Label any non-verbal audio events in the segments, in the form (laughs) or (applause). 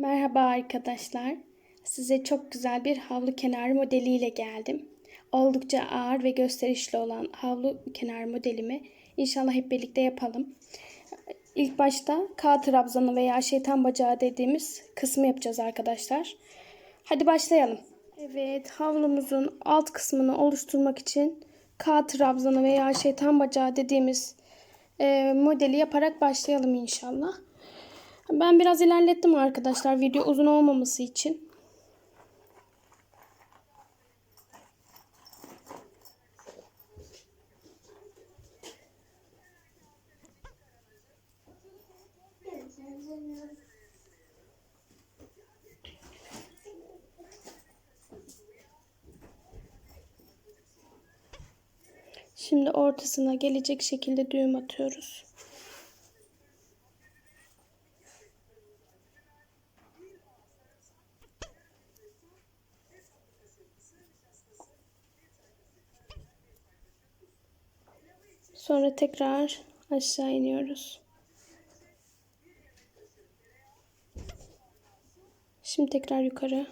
Merhaba arkadaşlar. Size çok güzel bir havlu kenarı modeliyle geldim. Oldukça ağır ve gösterişli olan havlu kenarı modelimi inşallah hep birlikte yapalım. İlk başta K trabzanı veya şeytan bacağı dediğimiz kısmı yapacağız arkadaşlar. Hadi başlayalım. Evet havlumuzun alt kısmını oluşturmak için K trabzanı veya şeytan bacağı dediğimiz e, modeli yaparak başlayalım inşallah. Ben biraz ilerlettim arkadaşlar video uzun olmaması için. Şimdi ortasına gelecek şekilde düğüm atıyoruz. Sonra tekrar aşağı iniyoruz. Şimdi tekrar yukarı.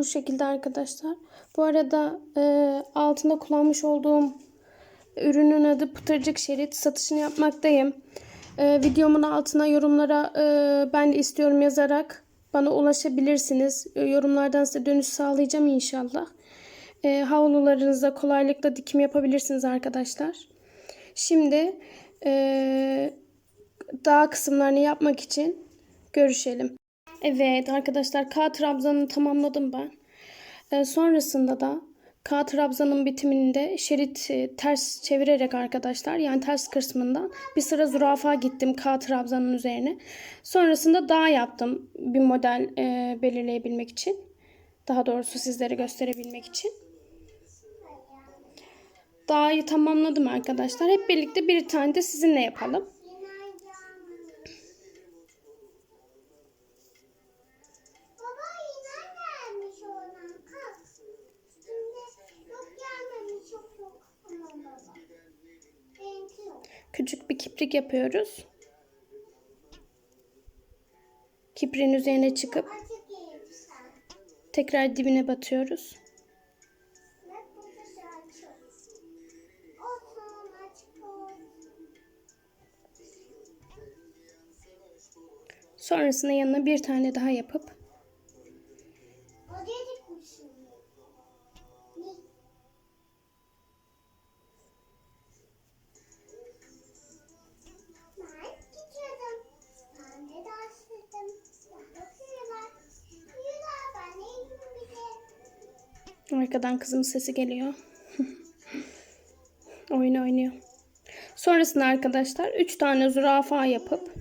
Bu şekilde arkadaşlar. Bu arada e, altında kullanmış olduğum ürünün adı Pıtırcık Şerit. Satışını yapmaktayım. E, videomun altına yorumlara e, ben de istiyorum yazarak bana ulaşabilirsiniz. E, yorumlardan size dönüş sağlayacağım inşallah. E, havlularınıza kolaylıkla dikim yapabilirsiniz arkadaşlar. Şimdi e, daha kısımlarını yapmak için görüşelim. Evet arkadaşlar K trabzanını tamamladım ben. Ee, sonrasında da K trabzanın bitiminde şerit e, ters çevirerek arkadaşlar yani ters kısmından bir sıra zürafa gittim K trabzanın üzerine. Sonrasında dağ yaptım bir model e, belirleyebilmek için. Daha doğrusu sizlere gösterebilmek için. Dağı tamamladım arkadaşlar. Hep birlikte bir tane de sizinle yapalım. Kiprik yapıyoruz. Kipriğin üzerine çıkıp tekrar dibine batıyoruz. Sonrasında yanına bir tane daha yapıp arkadan kızımın sesi geliyor. (laughs) Oyun oynuyor. Sonrasında arkadaşlar 3 tane zürafa yapıp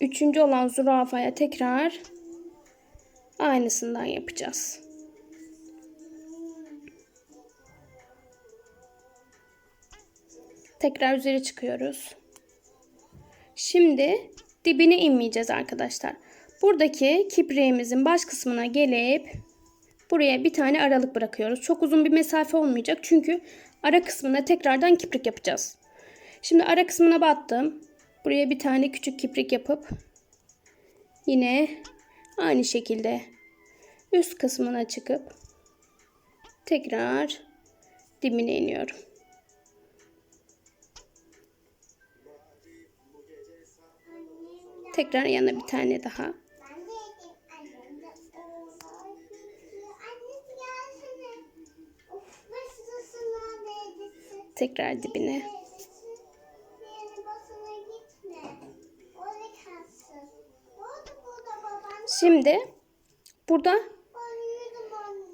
üçüncü olan zürafaya tekrar aynısından yapacağız. Tekrar üzeri çıkıyoruz. Şimdi dibine inmeyeceğiz arkadaşlar. Buradaki kipriğimizin baş kısmına gelip buraya bir tane aralık bırakıyoruz. Çok uzun bir mesafe olmayacak çünkü ara kısmına tekrardan kiprik yapacağız. Şimdi ara kısmına battım. Buraya bir tane küçük kiprik yapıp yine aynı şekilde üst kısmına çıkıp tekrar dibine iniyorum. Tekrar yanına bir tane daha. Tekrar dibine. Şimdi burada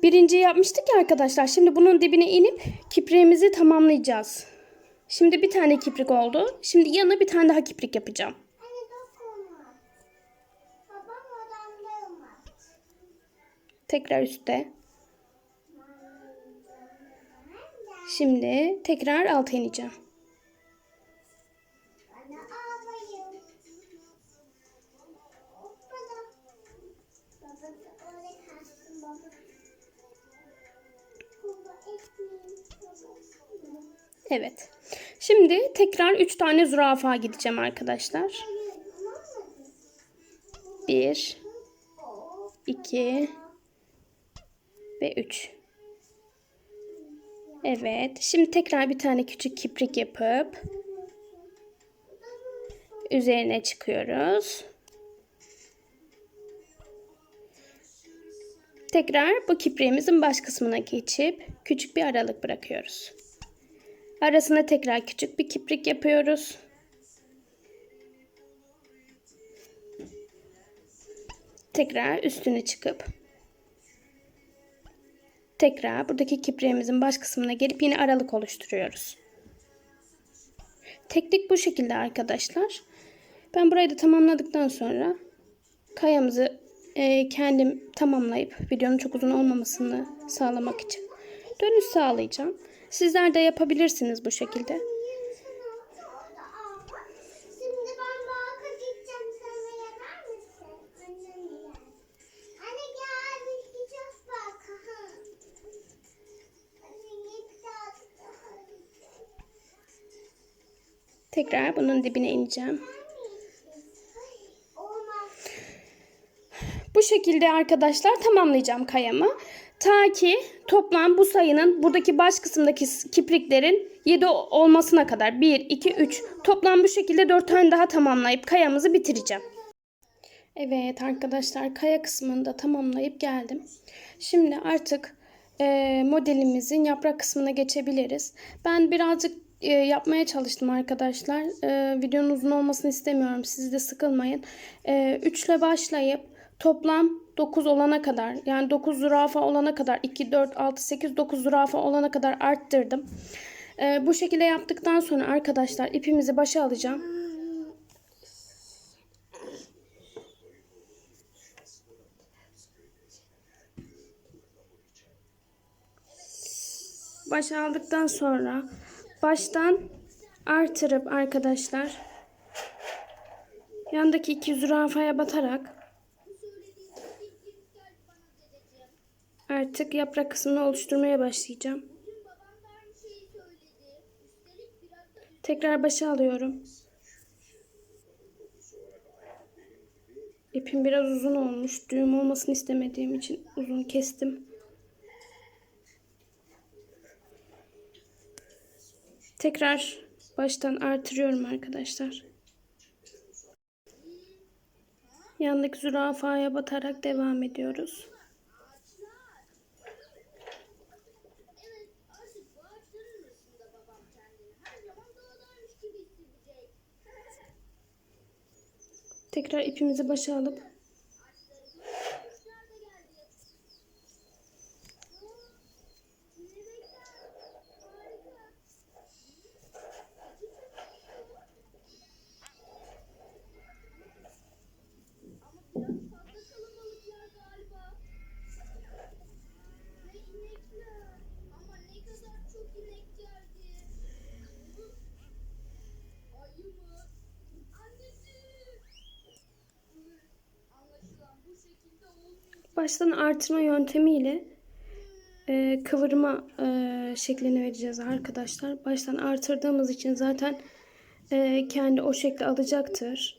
birinci yapmıştık ya arkadaşlar. Şimdi bunun dibine inip kipriğimizi tamamlayacağız. Şimdi bir tane kiprik oldu. Şimdi yanına bir tane daha kiprik yapacağım. Tekrar üstte. Şimdi tekrar alta ineceğim. Evet. Şimdi tekrar 3 tane zürafa gideceğim arkadaşlar. Hayır, olmadı. 1, Oo. 2 ve 3. Evet. Şimdi tekrar bir tane küçük kiprik yapıp üzerine çıkıyoruz. Tekrar bu kipriğimizin baş kısmına geçip küçük bir aralık bırakıyoruz. Arasına tekrar küçük bir kiprik yapıyoruz. Tekrar üstüne çıkıp tekrar buradaki kipriğimizin baş kısmına gelip yine aralık oluşturuyoruz. Teknik bu şekilde arkadaşlar. Ben burayı da tamamladıktan sonra kayamızı e, kendim tamamlayıp videonun çok uzun olmamasını sağlamak için dönüş sağlayacağım. Sizler de yapabilirsiniz bu şekilde. Tekrar bunun dibine ineceğim. Bu şekilde arkadaşlar tamamlayacağım kayamı. Ta ki toplam bu sayının buradaki baş kısımdaki kipriklerin 7 olmasına kadar 1, 2, 3 toplam bu şekilde 4 tane daha tamamlayıp kayamızı bitireceğim. Evet arkadaşlar kaya kısmını da tamamlayıp geldim. Şimdi artık e, modelimizin yaprak kısmına geçebiliriz. Ben birazcık e, yapmaya çalıştım arkadaşlar. E, videonun uzun olmasını istemiyorum. Siz de sıkılmayın. 3 ile başlayıp toplam 9 olana kadar yani 9 zürafa olana kadar 2, 4, 6, 8, 9 zürafa olana kadar arttırdım. E, bu şekilde yaptıktan sonra arkadaşlar ipimizi başa alacağım. Başa aldıktan sonra baştan artırıp arkadaşlar yandaki iki zürafaya batarak artık yaprak kısmını oluşturmaya başlayacağım. Tekrar başa alıyorum. İpim biraz uzun olmuş. Düğüm olmasını istemediğim için uzun kestim. Tekrar baştan artırıyorum arkadaşlar. Yandaki zürafaya batarak devam ediyoruz. Tekrar ipimizi başa alıp baştan artırma yöntemiyle e, kıvırma e, şeklini vereceğiz arkadaşlar. Baştan artırdığımız için zaten e, kendi o şekli alacaktır.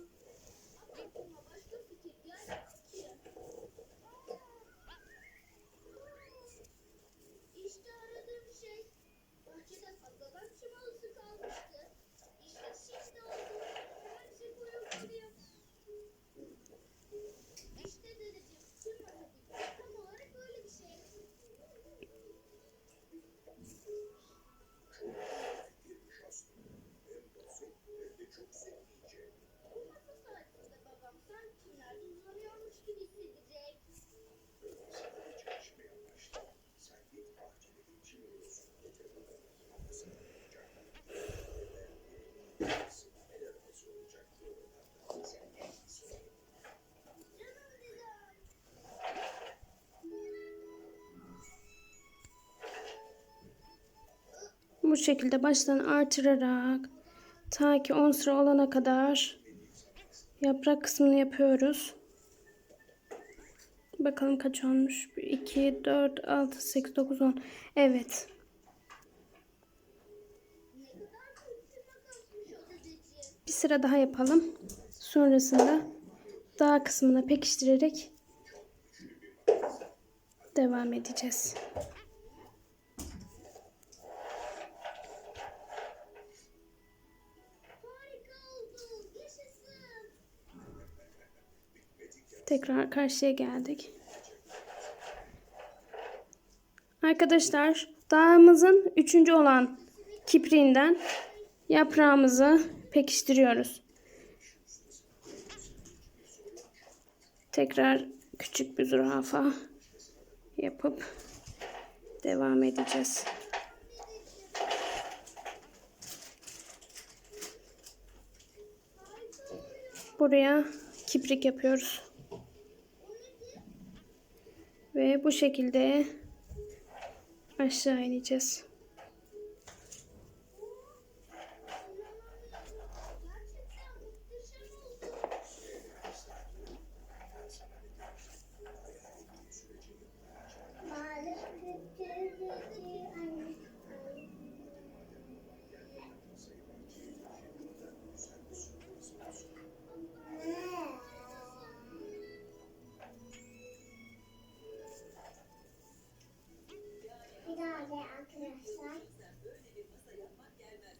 Bu şekilde baştan artırarak ta ki 10 sıra olana kadar yaprak kısmını yapıyoruz. Bakalım kaç olmuş. 2, 4, 6, 8, 9, 10. Evet. Bir sıra daha yapalım. Sonrasında dağ kısmına pekiştirerek devam edeceğiz. Tekrar karşıya geldik. Arkadaşlar dağımızın üçüncü olan kipriğinden yaprağımızı pekiştiriyoruz. Tekrar küçük bir zürafa yapıp devam edeceğiz. Buraya kiprik yapıyoruz. Ve bu şekilde aşağı ineceğiz.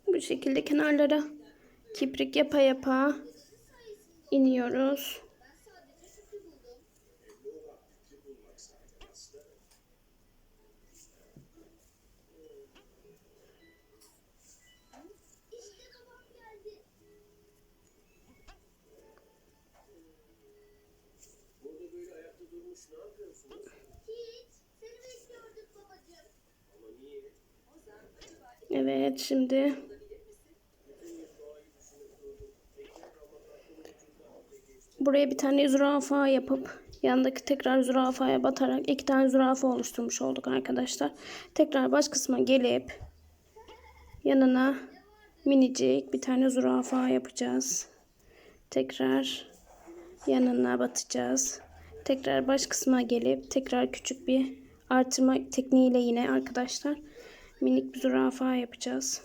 Bu şekilde kenarlara kiprik yapa yapa iniyoruz. Evet şimdi buraya bir tane zürafa yapıp yanındaki tekrar zürafaya batarak iki tane zürafa oluşturmuş olduk arkadaşlar. Tekrar baş kısma gelip yanına minicik bir tane zürafa yapacağız. Tekrar yanına batacağız. Tekrar baş kısma gelip tekrar küçük bir artırma tekniğiyle yine arkadaşlar minik bir zürafa yapacağız.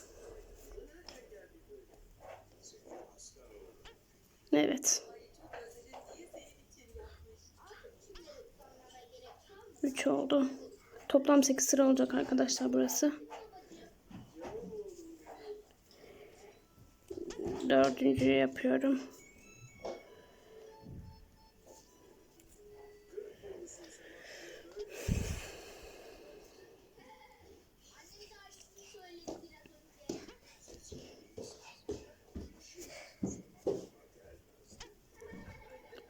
Evet. 3 oldu. Toplam 8 sıra olacak arkadaşlar burası. Dördüncüyü yapıyorum.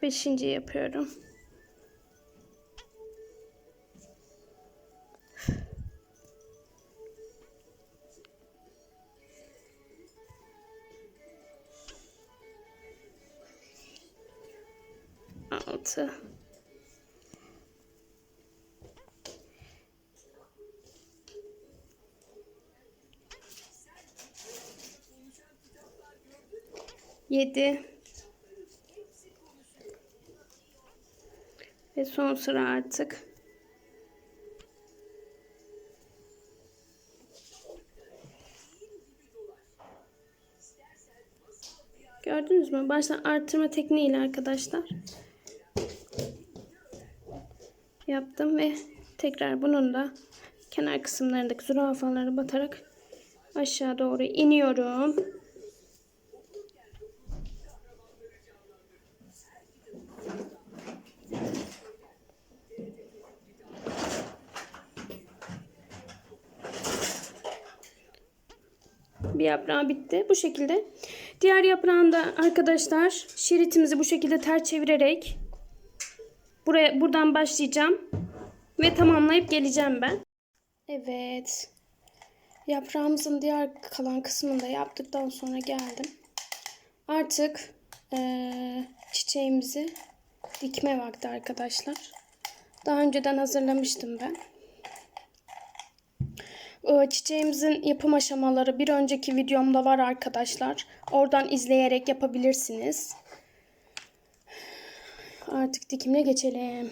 Beşinci yapıyorum. Altı. Yedi. Son sıra artık. Gördünüz mü? Baştan arttırma tekniğiyle arkadaşlar. Yaptım ve tekrar bunun da kenar kısımlarındaki zürafaları batarak aşağı doğru iniyorum. Yaprağı bitti. Bu şekilde. Diğer yaprağında arkadaşlar şeritimizi bu şekilde ters çevirerek buraya buradan başlayacağım ve tamamlayıp geleceğim ben. Evet. Yaprağımızın diğer kalan kısmını da yaptıktan sonra geldim. Artık eee, çiçeğimizi dikme vakti arkadaşlar. Daha önceden hazırlamıştım ben. E, çiçeğimizin yapım aşamaları bir önceki videomda var arkadaşlar. Oradan izleyerek yapabilirsiniz. Artık dikimine geçelim.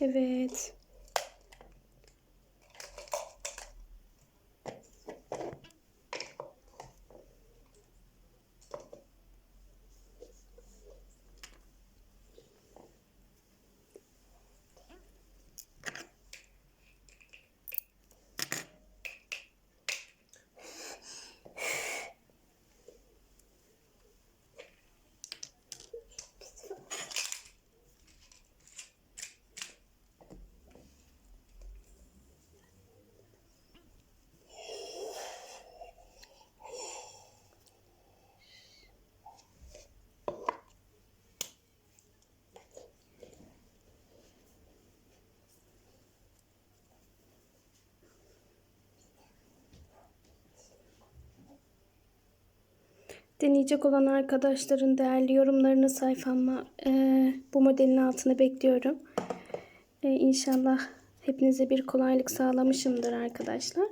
Evet. Deneyecek olan arkadaşların değerli yorumlarını sayfama e, bu modelin altına bekliyorum. E, inşallah hepinize bir kolaylık sağlamışımdır arkadaşlar.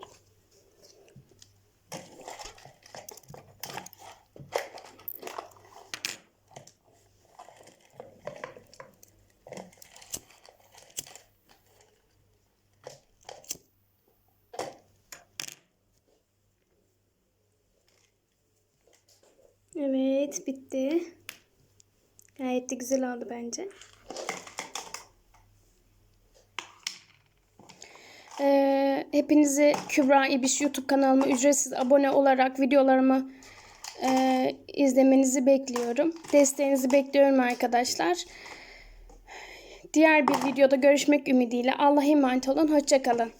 Evet bitti. Gayet de güzel oldu bence. Ee, hepinizi Kübra İbiş YouTube kanalıma ücretsiz abone olarak videolarımı e, izlemenizi bekliyorum. Desteğinizi bekliyorum arkadaşlar. Diğer bir videoda görüşmek ümidiyle. Allah'a emanet olun. Hoşçakalın.